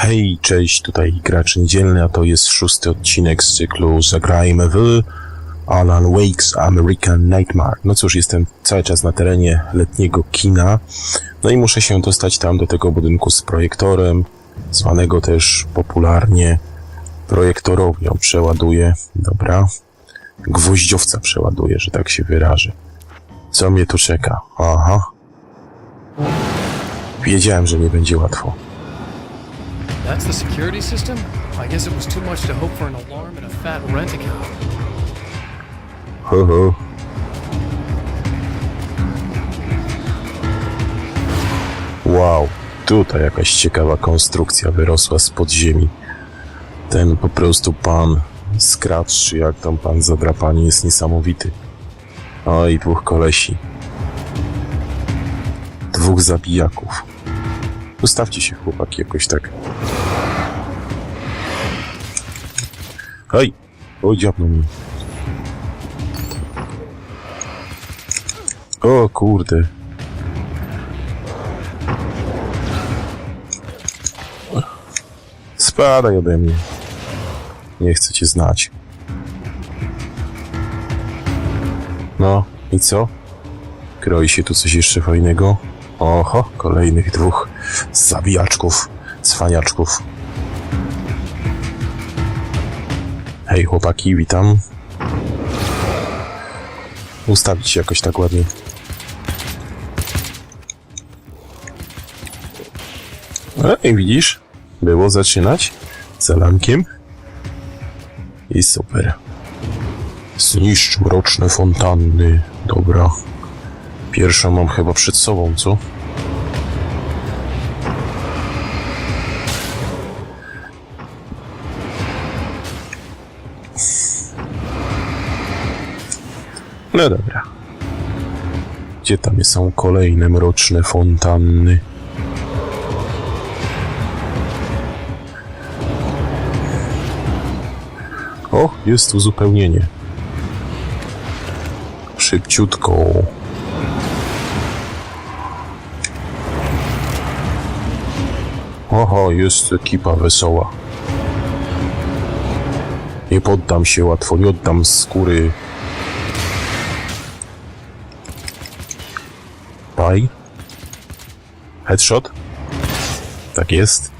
Hej, cześć, tutaj gracz niedzielny, a to jest szósty odcinek z cyklu Zagrajmy w Alan Wake's American Nightmare. No cóż, jestem cały czas na terenie letniego kina, no i muszę się dostać tam do tego budynku z projektorem, zwanego też popularnie projektorowią. Przeładuję, dobra, gwoździowca przeładuję, że tak się wyrażę. Co mnie tu czeka? Aha. Wiedziałem, że nie będzie łatwo. That's the security system? I guess it was too much to hope for an alarm and a fat rent account. Ho, ho. Wow, tutaj jakaś ciekawa konstrukcja wyrosła z podziemi. Ten po prostu pan Scratch, czy jak tam pan zadrapanie jest niesamowity. Oj, dwóch kolesi. Dwóch zabijaków. Ustawcie się chłopaki jakoś tak. Hej! Oj, dziabnął mnie. O kurde. Spadaj ode mnie. Nie chcę cię znać. No, i co? Kroi się tu coś jeszcze fajnego? Oho, kolejnych dwóch zabijaczków, cwaniaczków. Hej chłopaki, witam. Ustawić się jakoś tak ładnie. Ej, widzisz? Było zaczynać z Alankiem. I super. Zniszcz mroczne fontanny. Dobra. Pierwszą mam chyba przed sobą, co? No dobra. Gdzie tam są kolejne mroczne fontanny? O, jest uzupełnienie. Szybciutko. Oho, jest ekipa wesoła. Nie poddam się łatwo, nie oddam skóry. Paj. Headshot. Tak jest.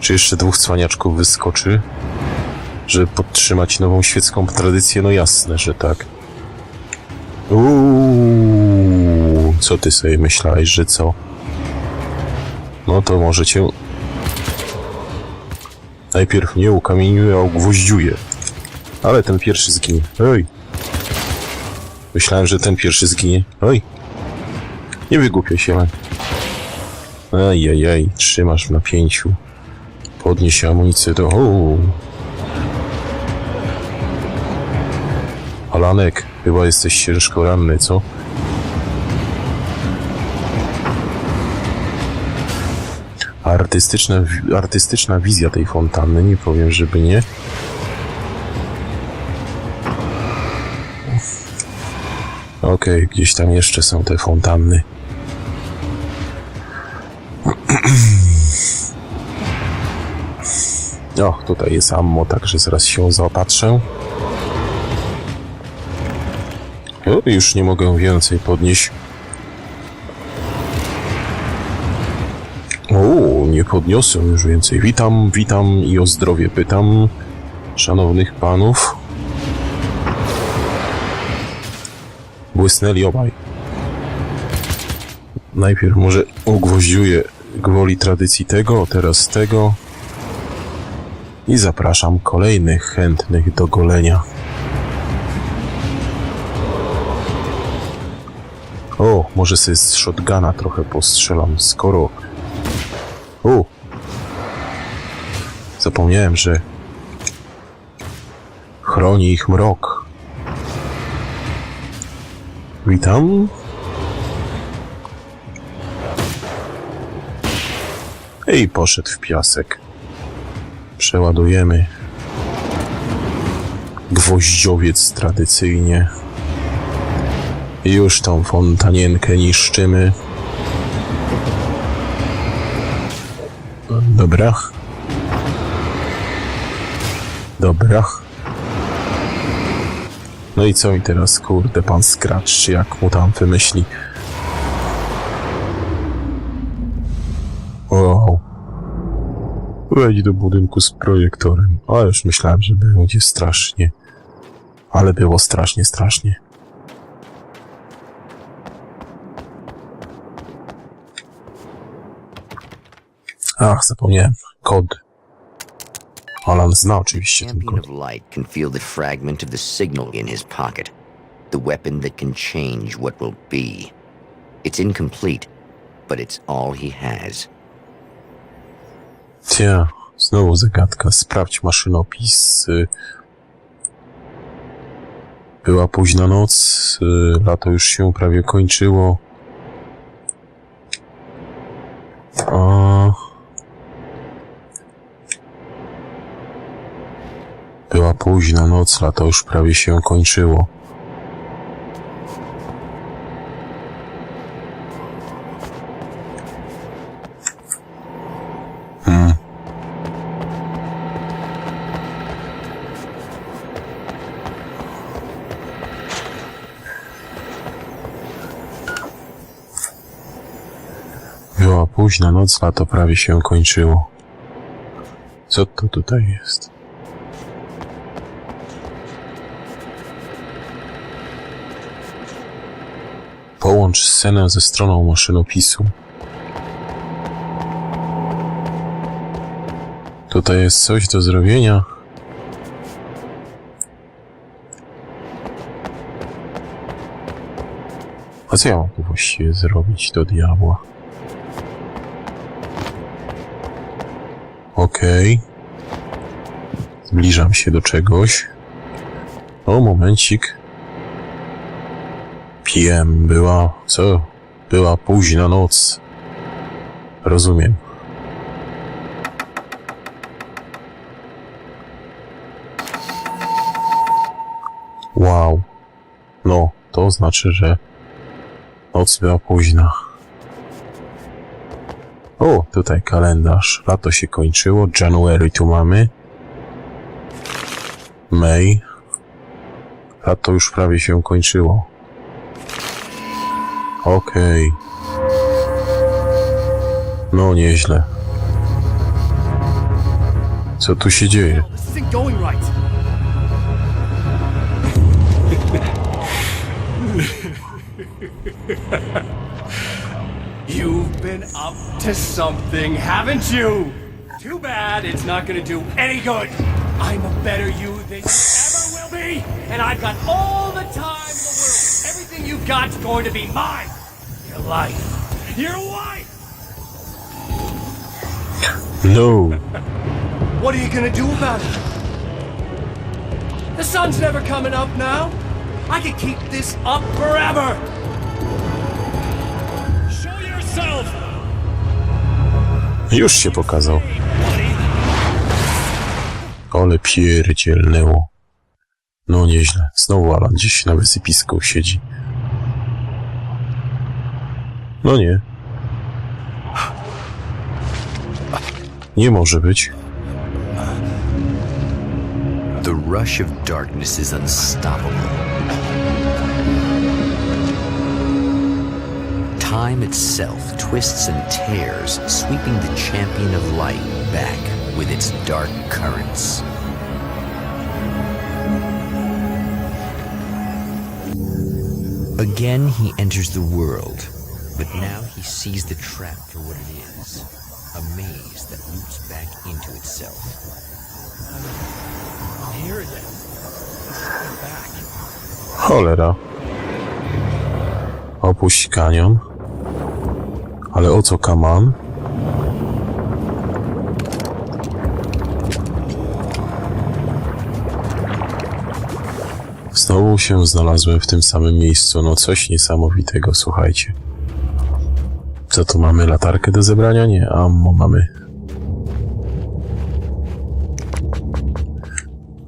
Czy jeszcze dwóch cwaniaczków wyskoczy? Żeby podtrzymać nową świecką tradycję? No jasne, że tak. Uuu, co ty sobie myślałeś, że co? No to może cię... Najpierw nie ukamieniuję, a ugwoździuję. Ale ten pierwszy zginie. Ej! Myślałem, że ten pierwszy zginie. Oj! Nie wygłupiaj się, man. Ajajaj, trzymasz w napięciu. Podnieś amunicję do... Uuu. Alanek, chyba jesteś ciężko ranny, co? Artystyczna, artystyczna wizja tej fontanny, nie powiem, żeby nie. Okej, gdzieś tam jeszcze są te fontanny. O, tutaj jest ammo, także zaraz się zaopatrzę. O, już nie mogę więcej podnieść. O, nie podniosę już więcej. Witam, witam i o zdrowie pytam szanownych panów. Błysnęli obaj. Najpierw może ugwoździuję gwoli tradycji tego, teraz tego. I zapraszam kolejnych chętnych do golenia. może sobie z shotguna trochę postrzelam, skoro... U! Zapomniałem, że chroni ich mrok. Witam. I poszedł w piasek. Przeładujemy. Gwoździowiec tradycyjnie. Już tą fontanienkę niszczymy. Dobra. Dobra. No i co mi teraz, kurde, pan Scratch, czy jak mu tam wymyśli? Wow. Wejdź do budynku z projektorem. A już myślałem, że będzie strasznie. Ale było strasznie, strasznie. Ach, zapomniałem. Kod. Alan zna oczywiście ten Champion kod. of Light can feel the fragment of the signal in his pocket. The weapon that can change what will be. It's incomplete, but it's all he has. Tia, znowu zagadka. Sprawdź maszynopis. Y, Była późna noc, y, lato już się prawie kończyło. A... Późna noc, lato już prawie się kończyło. Była późna noc, lato prawie się kończyło. Co to tutaj jest? Połącz scenę ze stroną maszynopisu. Tutaj jest coś do zrobienia. A co ja mam tu właściwie zrobić do diabła? Okej. Zbliżam się do czegoś. O, momencik. PM była... co? Była późna noc. Rozumiem. Wow. No, to znaczy, że noc była późna. O, tutaj kalendarz. Lato się kończyło. January tu mamy. May. Lato już prawie się kończyło. Okej. No, nieźle. Co tu się dzieje? This isn't going right. You've been up to something, haven't you? Too bad it's not gonna do any good. I'm a better you than you ever will be, and I've got all the time in the world. Everything you've got's going to be mine. Your life, your wife. No. What are you gonna do about it? The sun's never coming up now. I could keep this up forever. Show yourself, Już się pokazał. Ale pierdzielnęło. No nieźle. Znowu Alan gdzieś na wysypisku siedzi. No nie. Nie może być. The rush of darkness is unstoppable. Time itself twists and tears, sweeping the champion of light back with its dark currents. Again, he enters the world, but now he sees the trap for what it is a maze that loops back into itself. I'm here again. I'm back. Cholera. Opuść kanion. Ale o co kaman? Znowu się znalazłem w tym samym miejscu. No coś niesamowitego, słuchajcie. Co tu mamy? Latarkę do zebrania? Nie, ammo mamy.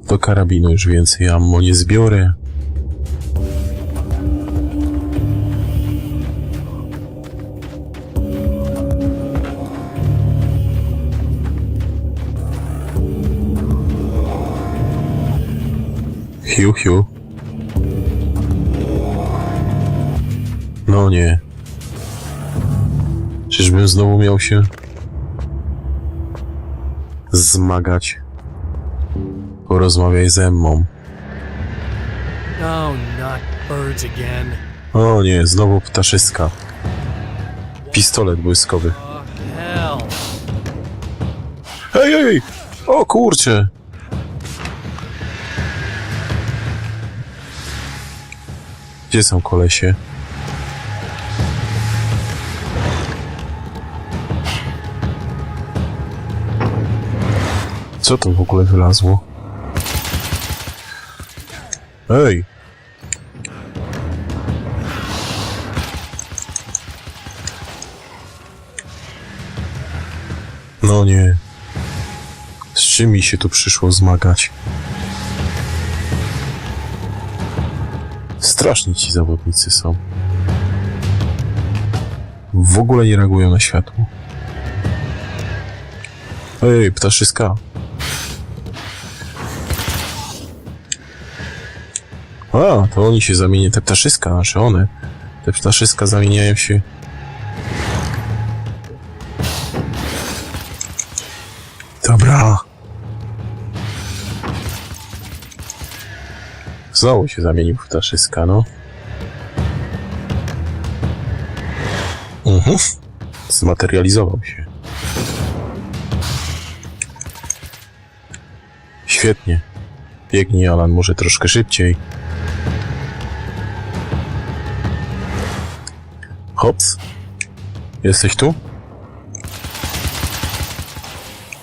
Do karabinu już więcej ammo nie zbiorę. Hiu, hiu. No nie. Czyżbym znowu miał się zmagać? Porozmawiaj ze mną. Again. O nie, znowu ptaszyska. Pistolet błyskowy. Oh, hell. Hej, hej! O kurcze! Gdzie są kolesie? Co to w ogóle wylazło? Ej! No nie. Z czym mi się tu przyszło zmagać? Straszni ci zawodnicy są. W ogóle nie reagują na światło. Ej, ptaszyska. A, to oni się zamienią, te ptaszyska, czy one. Te ptaszyska zamieniają się Dobra. Znowu się zamienił w ptaszyska, no. Mhm. Zmaterializował się. Świetnie. Biegnij, Alan, może troszkę szybciej. Hops. Jesteś tu?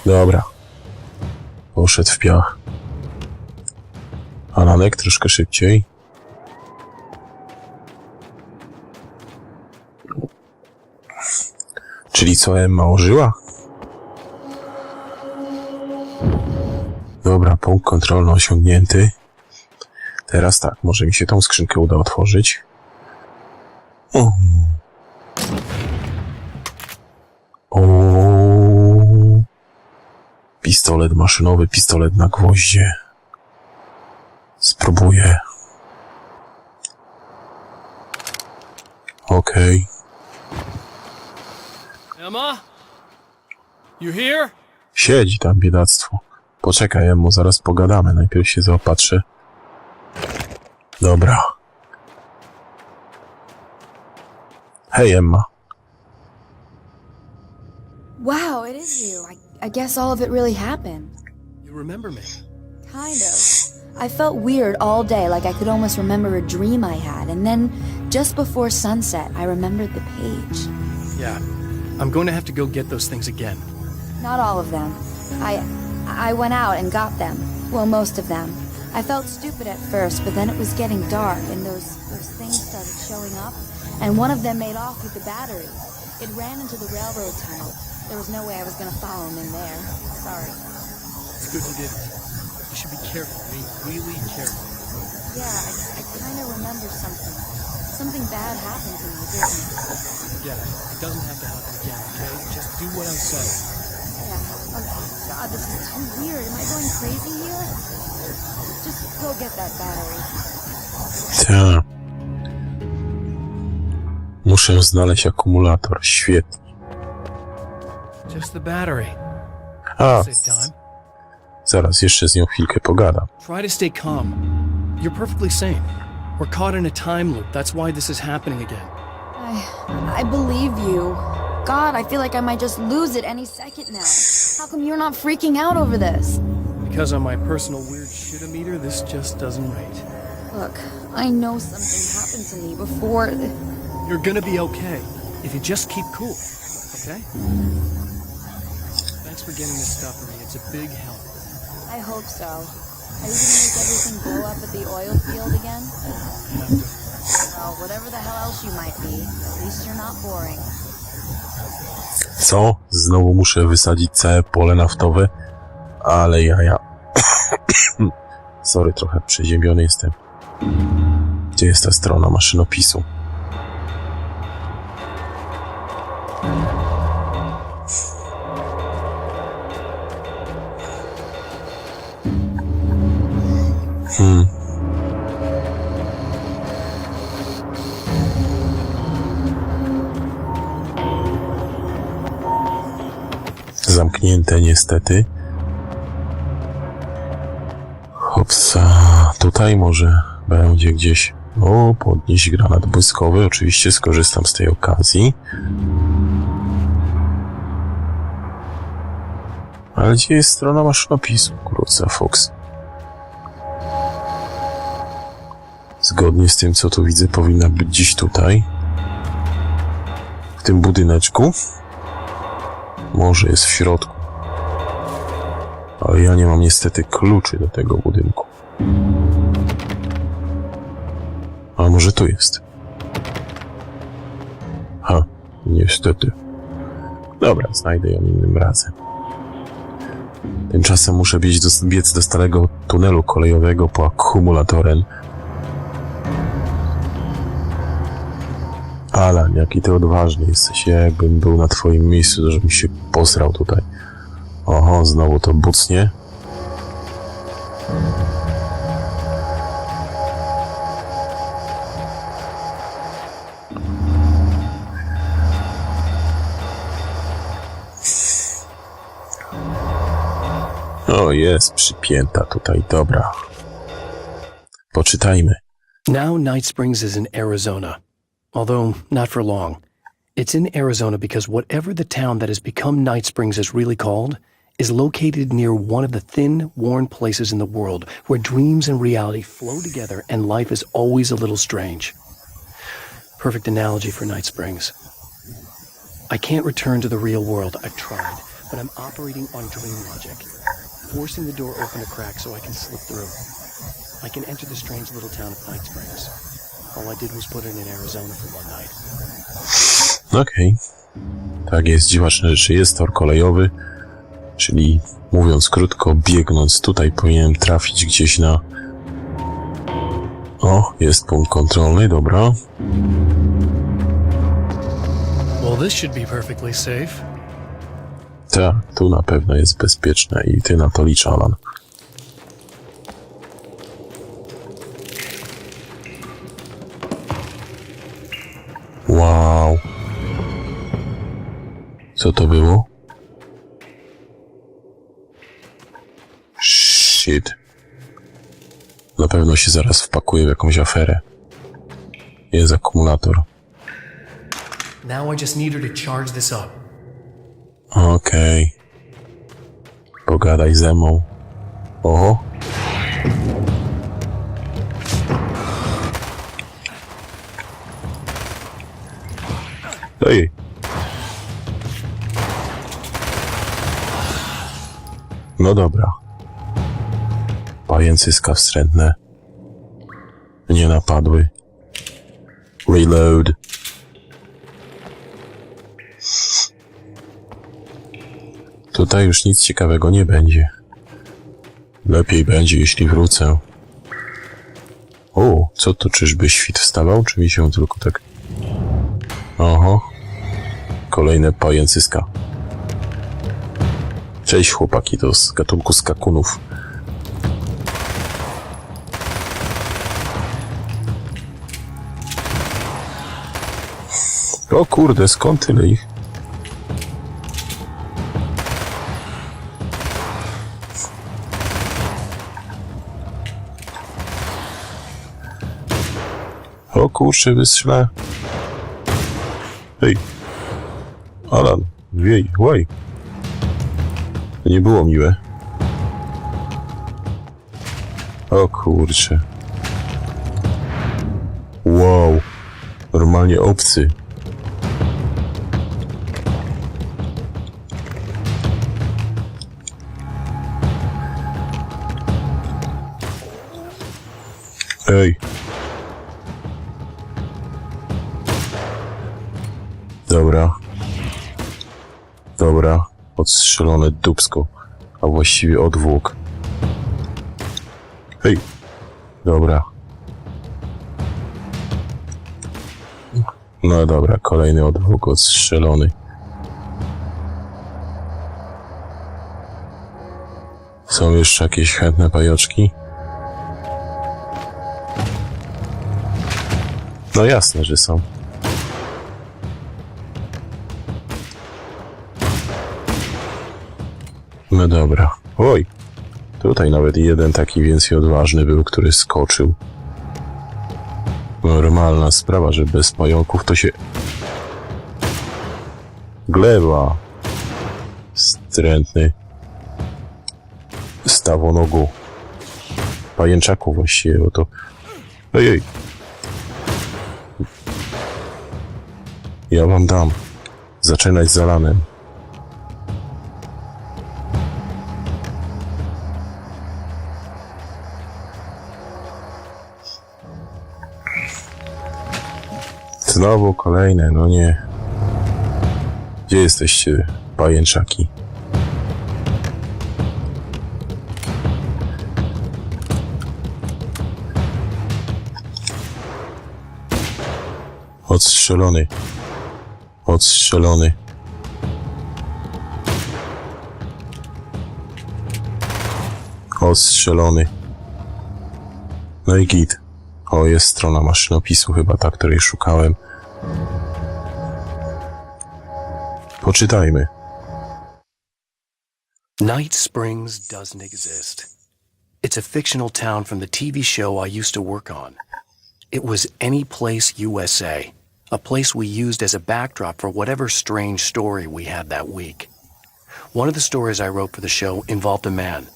Dobra. Poszedł w piach. Alanek troszkę szybciej. Czyli co, Emma ożyła? Dobra, punkt kontrolny osiągnięty. Teraz tak, może mi się tą skrzynkę uda otworzyć. Pistolet maszynowy, pistolet na gwoździe. Spróbuję. Okej. Emma? You here? Siedzi tam biedactwo. Poczekaj, Emo, zaraz pogadamy. Najpierw się zaopatrzę. Dobra. Hej, Emma. Wow, it is you. I, I guess all of it really happened. You remember me? Kind of. I felt weird all day, like I could almost remember a dream I had, and then just before sunset, I remembered the page. Yeah. I'm going to have to go get those things again. Not all of them. I I went out and got them. Well, most of them. I felt stupid at first, but then it was getting dark and those those things started showing up, and one of them made off with the battery. It ran into the railroad tunnel. There was no way I was going to follow him in there. Sorry. It's good you didn't. You should be careful. I mean, really careful. Yeah, I, I kind of remember something. Something bad happened to me, didn't it? Forget it. It doesn't have to happen again, okay? Just do what I say. Yeah. Oh, God, this is too weird. Am I going crazy here? Just go get that battery. Ta. Muszę znaleźć akumulator. Świetnie. Just the battery. A, Save time. zaraz jeszcze z nią chwilkę pogadam. Try to stay calm. You're perfectly sane. We're caught in a time loop. That's why this is happening again. I, I believe you. God, I feel like I might just lose it any second now. How come you're not freaking out over this? Because on my personal weird shitometer, this just doesn't rate. Look, I know something happened to me before. You're gonna be okay if you just keep cool, okay? Thanks for getting this stuff for me. It's a big help. I hope so. Are you gonna make everything blow up at the oil field again? Well, whatever the hell else you might be, at least you're not boring. Co? Znowu muszę wysadzić całe pole naftowe? Ale ja, ja. Sorry, trochę przeziębiony jestem. Gdzie jest ta strona maszynopisu? Zamknięte niestety. Hopsa, tutaj może będzie gdzieś. O, podnieść granat błyskowy. Oczywiście skorzystam z tej okazji. Ale gdzie jest strona maszynopisu? Kurczę, Fox. Zgodnie z tym, co tu widzę, powinna być gdzieś tutaj. W tym budyneczku. Może jest w środku. Ale ja nie mam niestety kluczy do tego budynku. A może tu jest? Ha, niestety. Dobra, znajdę ją innym razem. Tymczasem muszę biec do, biec do starego tunelu kolejowego po akumulatorem. Alan, jaki ty odważny jesteś. Ja jakbym był na twoim miejscu, żebym się posrał tutaj. Oho, znowu to bucnie. O, jest przypięta tutaj, dobra. Poczytajmy. Now Night Springs is in Arizona, although not for long. It's in Arizona because whatever the town that has become Night Springs is really called is located near one of the thin, worn places in the world where dreams and reality flow together and life is always a little strange. Perfect analogy for Night Springs. I can't return to the real world. I've tried, but I'm operating on dream logic, forcing the door open a crack so I can slip through. I can enter the strange little town of Night Springs. All I did was put it in Arizona for one night. Okej. Tak jest, dziwaczne rzeczy. Jest tor kolejowy, czyli mówiąc krótko, biegnąc tutaj powinienem trafić gdzieś na... O, jest punkt kontrolny, dobra. Well, this should be perfectly safe. Tak, tu na pewno jest bezpieczne i ty na to licz, Alan. Wow. Co to było? Shit. Na pewno się zaraz wpakuję w jakąś aferę. Jest akumulator. Now I just need her to charge this up. Okej. Pogadaj ze mną. Oho. Ej. No dobra. Pajęcyska wstrętne. Nie napadły. Reload. Tutaj już nic ciekawego nie będzie. Lepiej będzie, jeśli wrócę. O, co to czyżby świt wstawał, czy mi się tylko tak... Oho. Kolejne pajęcyska. Cześć chłopaki, to z gatunku skakunów. O kurde, skąd tyle ich? O kurczę, wystrzelę. Hej. Alan, wiej, łaj. Nie było miłe. O kurczę. Wow. Normalnie obcy. Ej. Dobra. Dobra. Odstrzelone dubsko. A właściwie odwłok. Hej. Dobra. No dobra, kolejny odwłok odstrzelony. Są jeszcze jakieś chętne pajoczki? No jasne, że są. No dobra. Oj. Tutaj nawet jeden taki więcej odważny był, który skoczył. Normalna sprawa, że bez pająków to się... Gleba. Strętny. Stawonogu. Pajęczaku właściwie, bo to... Ojej. Ja wam dam. Zaczynać z Alanem. Znowu kolejne, no nie. Gdzie jesteście, pajęczaki? Odstrzelony. Odstrzelony. Odstrzelony. No i git. O, jest strona maszynopisu chyba ta, której szukałem. Poczytajmy. Night Springs doesn't exist. It's a fictional town from the TV show I used to work on. It was Any Place USA, a place we used as a backdrop for whatever strange story we had that week. One of the stories I wrote for the show involved a man,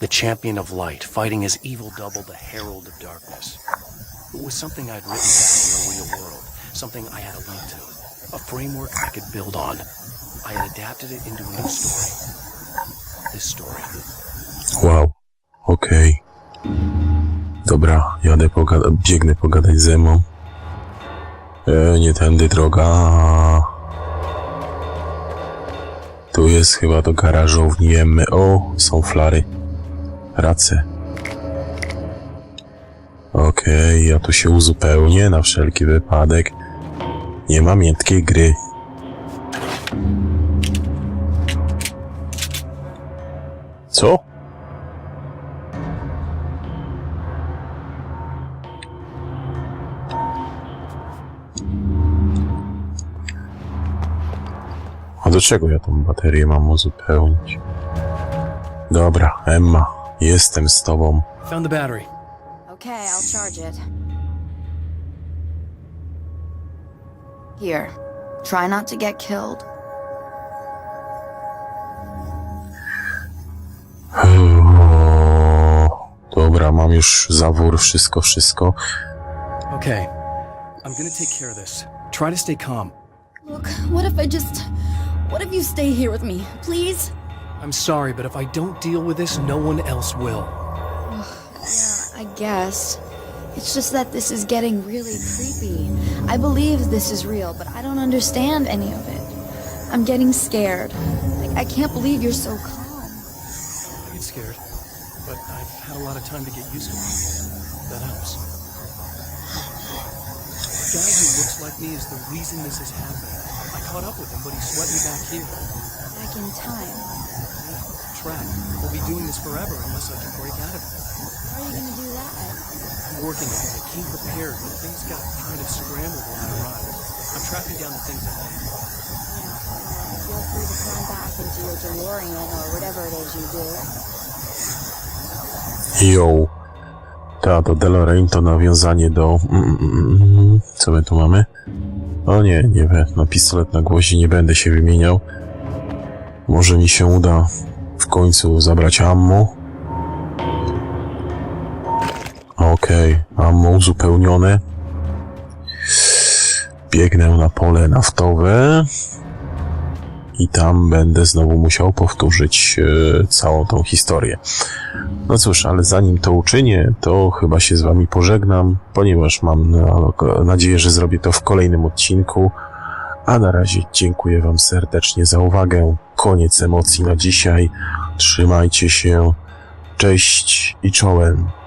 the champion of light, fighting his evil double, the herald of darkness. It was something I'd written back in the real world, something I had a link to, a framework I could build on. I had adapted it into a new story. This story. Wow. Okej. Dobra, jadę pogadać, biegnę pogadać z Emą. E, nie tędy droga. Tu jest chyba do garażowni. O, są flary. Race. Okej, ja tu się uzupełnię na wszelki wypadek. Nie ma miętkiej gry. Co? A do czego ja tą baterię mam uzupełnić? Dobra, Emma, jestem z tobą. Found the battery. Okay, I'll charge it. Here, try not to get killed. Dobra, mam już zawór, wszystko, wszystko. Okay. I'm gonna take care of this. Try to stay calm. Look, what if I just. What if you stay here with me, please? I'm sorry, but if I don't deal with this, no one else will. Yeah, I guess. It's just that this is getting really creepy. I believe this is real, but I don't understand any of it. I'm getting scared. Like, I can't believe you're so calm. I get scared, but I've had a lot of time to get used to it. That helps. The guy who looks like me is the reason this is happening. I caught up with him, but he swept me back here. Back in time. Yeah, trap. We'll be doing this forever unless I can break out of it. How are you gonna do that? I'm working on it. I came prepared, but things got kind of scrambled when I arrived. I'm tracking down the things I need. Yeah, feel free to climb back into your DeLorean or whatever it is you do. Yo. Ta, to DeLorean to nawiązanie do... Mm, mm, co my tu mamy? O nie, nie wiem. Na pistolet na gwoździ nie będę się wymieniał. Może mi się uda w końcu zabrać ammo. Okej, ammo uzupełnione. biegnę na pole naftowe i tam będę znowu musiał powtórzyć e, całą tą historię. No cóż, ale zanim to uczynię, to chyba się z wami pożegnam, ponieważ mam na, nadzieję, że zrobię to w kolejnym odcinku. A na razie dziękuję wam serdecznie za uwagę. Koniec emocji na dzisiaj. Trzymajcie się. Cześć i czołem.